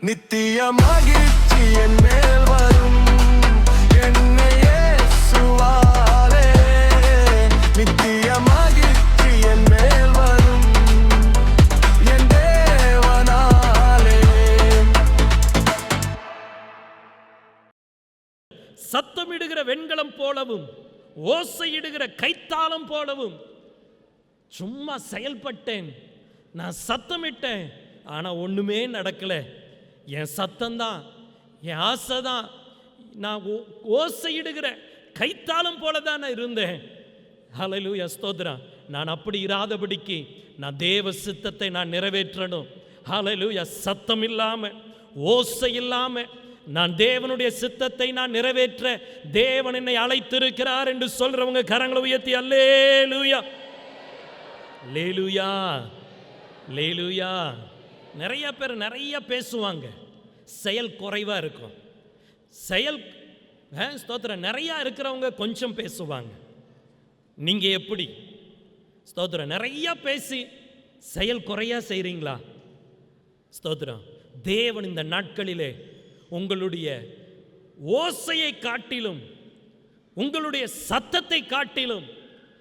நித்திய மகிழ்ச்சி என் மேல் வரும். என்னை சுவாரே நித்திய மகிழ்ச்சி என் மேல் வரும். என் தேவனாலே. சத்தமிடுகிற வெண்கலம் போலவும் ஓசையிடுகிற கைத்தாளம் போலவும். சும்மா செயல்பட்டேன். நான் சத்தமிட்டேன். ஆனால் ஒன்றுமே நடக்கலை. என் சத்தம்தான் என் ஆசை தான் நான் ஓ- ஓசையிடுகிற கைத்தாளம் போல தான் நான் இருந்தேன். ஹலலு யஸ்தோத்ரா நான் அப்படி இராதபடிக்கு நான் தேவ சித்தத்தை நான் நிறைவேற்றணும். ஹalleluya சத்தம் இல்லாமல் ஓசை இல்லாமல் நான் தேவனுடைய சித்தத்தை நான் நிறைவேற்ற தேவன் என்னை அழைத்திருக்கிறார் என்று சொல்றவங்க கரங்களை உயர்த்தி அல்லேலூயா லேலுயா. லேலுயா. நிறைய பேர் நிறைய பேசுவாங்க. செயல் குறைவாக இருக்கும். செயல் ஆ, ஸ்தோத்திரம் நிறையா இருக்கிறவங்க கொஞ்சம் பேசுவாங்க. நீங்கள் எப்படி? ஸ்தோத்திரம் நிறையா பேசி செயல் குறையா செய்கிறீங்களா ஸ்தோத்திரம் தேவன் இந்த நாட்களிலே உங்களுடைய ஓசையை காட்டிலும் உங்களுடைய சத்தத்தை காட்டிலும்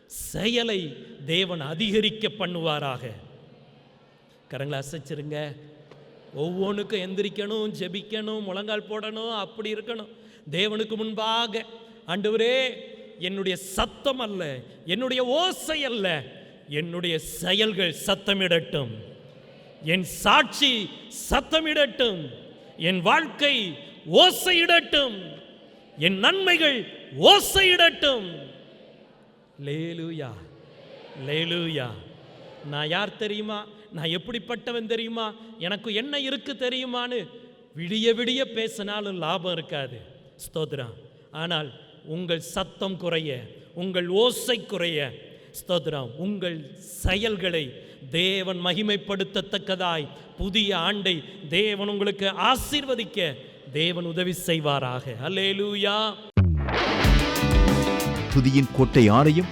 செயலை தேவன் அதிகரிக்க பண்ணுவாராக. கரங்களை அசைச்சிருங்க. ஒவ்வொன்றுக்கும் எந்திரிக்கணும் ஜெபிக்கணும் முழங்கால் போடணும் அப்படி இருக்கணும். தேவனுக்கு முன்பாக ஆண்டவரே என்னுடைய சத்தம் அல்ல என்னுடைய ஓசை அல்ல என்னுடைய செயல்கள் சத்தமிடட்டும். என் சாட்சி சத்தமிடட்டும். என் வாழ்க்கை ஓசையிடட்டும். என் நன்மைகள் ஓசையிடட்டும். லேலுயா லேலுயா. நான் யார் தெரியுமா? நான் எப்படிப்பட்டவன் தெரியுமா? எனக்கு என்ன இருக்கு தெரியுமான்னு விடிய விடிய பேசினாலும் லாபம் இருக்காது. ஸ்தோத்ரா ஆனால் உங்கள் சத்தம் குறைய உங்கள் ஓசை குறைய ஸ்தோத்ரா உங்கள் செயல்களை தேவன் மகிமைப்படுத்தத்தக்கதாய் புதிய ஆண்டை தேவன் உங்களுக்கு ஆசீர்வதிக்க தேவன் உதவி செய்வாராக. அல்லேலூயா புதியின் கோட்டை யாரையும்